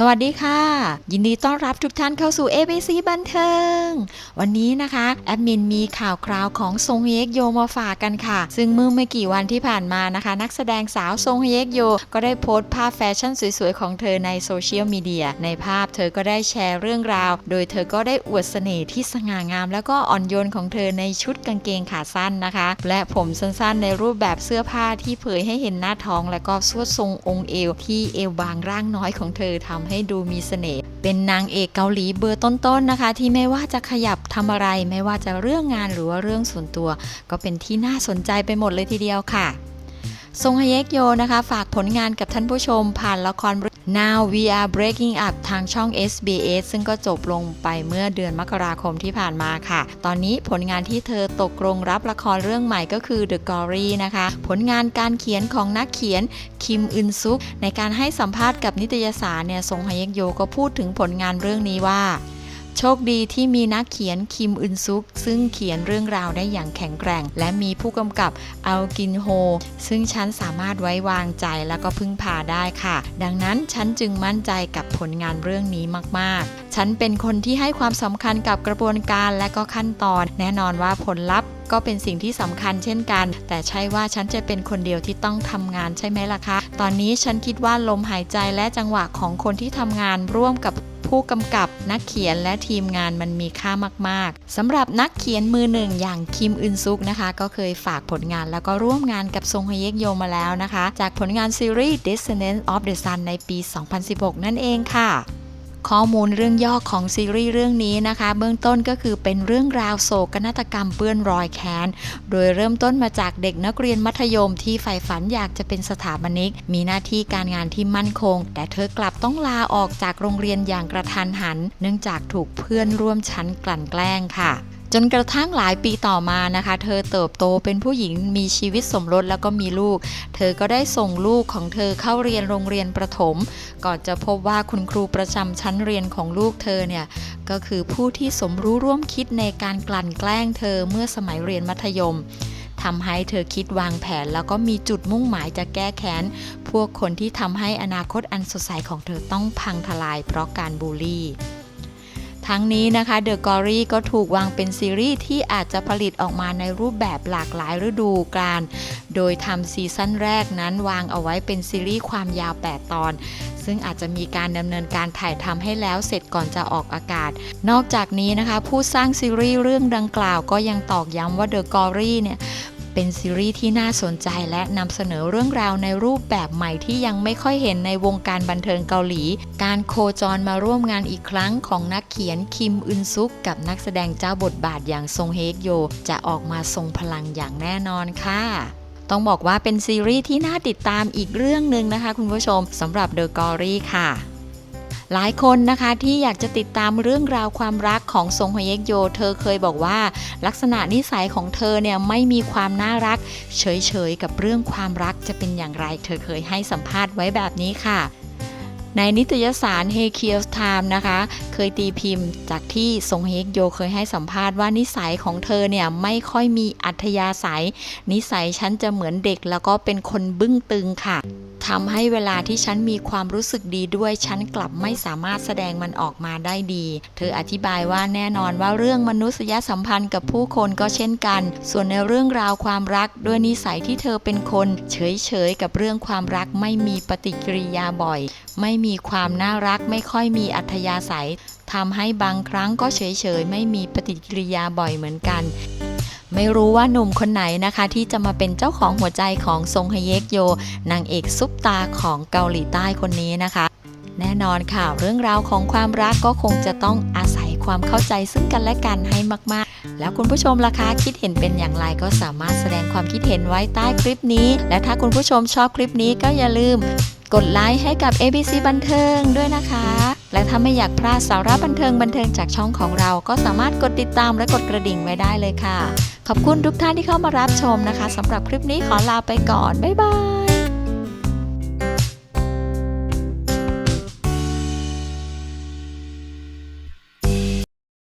สวัสดีค่ะ ยินดีต้อนรับทุกท่านเข้าสู่ ABC บันเทิง วันนี้นะคะ แอดมินมีข่าวคราวของซงเฮกโยมาฝากกันค่ะ ซึ่งเมื่อไม่กี่วันที่ผ่านมานะคะ นักแสดงสาวซงเฮกโย ก็ได้โพสต์ภาพแฟชั่นสวยๆ ของเธอในโซเชียลมีเดียในภาพเธอก็ได้แชร์เรื่องราว โดยเธอก็ได้อวดเสน่ห์ที่สง่างาม แล้วก็อ่อนโยนของเธอในชุดกางเกงขาสั้นนะคะ และผมสั้นๆ ในรูปแบบเสื้อผ้าที่เผยให้เห็นหน้าท้อง และก็สวดทรงองค์เอวที่เอวบางร่างน้อยของเธอทำให้ดูมีเสน่ห์เป็นนางเอกเกาหลีเบอร์ต้นๆนะคะ ที่ไม่ว่าจะขยับทำอะไร ไม่ว่าจะเรื่องงานหรือว่าเรื่องส่วนตัว ก็เป็นที่น่าสนใจไปหมดเลยทีเดียวค่ะซงฮเยกโยนะคะ ฝากผลงานกับท่านผู้ชม ผ่านละคร Now We Are Breaking Up ทางช่อง SBS ซึ่งก็จบลงไปเมื่อเดือนมกราคมที่ผ่านมาค่ะ ตอนนี้ผลงานที่เธอตกลงรับละครเรื่องใหม่ก็คือ The Glory นะคะ ผลงานการเขียนของนักเขียนคิมอึนซุก ในการให้สัมภาษณ์กับนิตยสารเนี่ยซงฮเยกโยก็พูดถึงผลงานเรื่องนี้ว่า โชคดีที่มีนักเขียนคิมอึนซุก ซึ่งเขียนเรื่องราวได้อย่างแข็งแกร่ง และมีผู้กำกับเอัลกินโฮ ซึ่งฉันสามารถไว้วางใจแล้วก็พึ่งพาได้ค่ะ ดังนั้นฉันจึงมั่นใจกับผลงานเรื่องนี้มาก ๆ ฉันเป็นคนที่ให้ความสำคัญกับกระบวนการและก็ขั้นตอน แน่นอนว่าผลลัพธ์ก็เป็นสิ่งที่สำคัญเช่นกัน แต่ใช่ว่าฉันจะเป็นคนเดียวที่ต้องทำงานใช่ไหมล่ะคะ ตอนนี้ฉันคิดว่าลมหายใจและจังหวะของคนที่ทำงานร่วมกับ ผู้กำกับนักเขียนและทีมงานมันมีค่ามาก ๆสำหรับนักเขียนมือหนึ่งอย่างคิมอึนซุกนะคะ ก็เคยฝากผลงานแล้วก็ร่วมงานกับซงฮเยกโยมาแล้วนะคะ จากผลงานซีรีส์ Descendants of the Sun ในปี 2016 นั่นเองค่ะ ข้อมูลเรื่องย่อของซีรีส์เรื่องนี้นะคะ เบื้องต้นก็คือเป็นเรื่องราวโศกนาฏกรรมเปื้อนรอยแค้น โดยเริ่มต้นมาจากเด็กนักเรียนมัธยมที่ใฝ่ฝันอยากจะเป็นสถาปนิก มีหน้าที่การงานที่มั่นคง แต่เธอกลับต้องลาออกจากโรงเรียนอย่างกระทันหัน เนื่องจากถูกเพื่อนร่วมชั้นกลั่นแกล้งค่ะ จนกระทั่งหลายปีต่อมานะคะ เธอเติบโตเป็นผู้หญิงมีชีวิตสมรสแล้วก็มีลูก เธอก็ได้ส่งลูกของเธอเข้าเรียนโรงเรียนประถม ก่อนจะพบว่าคุณครูประจำชั้นเรียนของลูกเธอเนี่ยก็คือผู้ที่สมรู้ร่วมคิดในการกลั่นแกล้งเธอเมื่อสมัยเรียนมัธยมทำให้เธอคิดวางแผนแล้วก็มีจุดมุ่งหมายจะแก้แค้น พวกคนที่ทำให้อนาคตอันสดใสของเธอต้องพังทลายเพราะการบูลลี่ ทั้งนี้นะคะ The Gory ก็ถูกวางเป็นซีรีส์ที่อาจจะผลิตออกมาในรูปแบบหลากหลายฤดูกาล โดยทำซีซั่นแรกนั้นวางเอาไว้เป็นซีรีส์ความยาว 8 ตอน ซึ่งอาจจะมีการดำเนินการถ่ายทำให้แล้วเสร็จก่อนจะออกอากาศ นอกจากนี้นะคะ ผู้สร้างซีรีส์เรื่องดังกล่าวก็ยังตอกย้ำว่า The Gory เนี่ย เป็นซีรีส์ที่น่าสนใจและนำเสนอเรื่องราวในรูปแบบใหม่ที่ยังไม่ค่อยเห็นในวงการบันเทิงเกาหลี การโคจรมาร่วมงานอีกครั้งของนักเขียนคิมอึนซุก กับนักแสดงเจ้าบทบาทอย่างซงเฮกโย จะออกมาทรงพลังอย่างแน่นอนค่ะต้องบอกว่าเป็นซีรีส์ที่น่าติดตามอีกเรื่องหนึ่งนะคะคุณผู้ชมสำหรับ The Gory ค่ะ หลายคนนะคะที่อยากจะติดตามเรื่องราวความรักของซงฮเยกโย เธอเคยบอกว่า ลักษณะนิสัยของเธอเนี่ยไม่มีความน่ารัก เฉยๆกับเรื่องความรักจะเป็นอย่างไร เธอเคยให้สัมภาษณ์ไว้แบบนี้ค่ะในนิตยสาร h e k i e l Time นะคะ เคยตีพิมพ์จากที่ซงเฮกโยเคยให้สัมภาษณ์ว่านิสัยของเธอเนี่ย ไม่ค่อยมีอัธยาศัย นิสัยฉันจะเหมือนเด็กแล้วก็เป็นคนบึ้งตึงค่ะ ทำให้เวลาที่ฉันมีความรู้สึกดีด้วย ฉันกลับไม่สามารถแสดงมันออกมาได้ดี เธออธิบายว่าแน่นอนว่าเรื่องมนุษยสัมพันธ์กับผู้คนก็เช่นกัน ส่วนในเรื่องราวความรักด้วยนิสัยที่เธอเป็นคน เฉยๆกับเรื่องความรักไม่มีปฏิกิริยาบ่อย ไม่มีความน่ารักไม่ค่อยมีอัธยาศัยทำให้บางครั้งก็เฉยๆไม่มีปฏิกิริยาบ่อยเหมือนกัน ไม่รู้ว่าหนุ่มคนไหนนะคะ ที่จะมาเป็นเจ้าของหัวใจของซงฮเยกโยนางเอกซุปตาของเกาหลีใต้คนนี้นะคะ แน่นอนค่ะ เรื่องราวของความรักก็คงจะต้องอาศัยความเข้าใจซึ่งกันและกันให้มาก ๆ แล้วคุณผู้ชมล่ะคะคิดเห็นเป็นอย่างไรก็สามารถแสดงความคิดเห็นไว้ใต้คลิปนี้ และถ้าคุณผู้ชมชอบคลิปนี้ก็อย่าลืม กดไลค์ให้กับ ABC บันเทิงด้วยนะคะ และถ้าไม่อยากพลาดสาระบันเทิงบันเทิงจากช่องของเรา ก็สามารถกดติดตามและกดกระดิ่งไว้ได้เลยค่ะ ขอบคุณทุกท่านที่เข้ามารับชมนะคะสำหรับคลิปนี้ขอลาไปก่อน บ๊ายบาย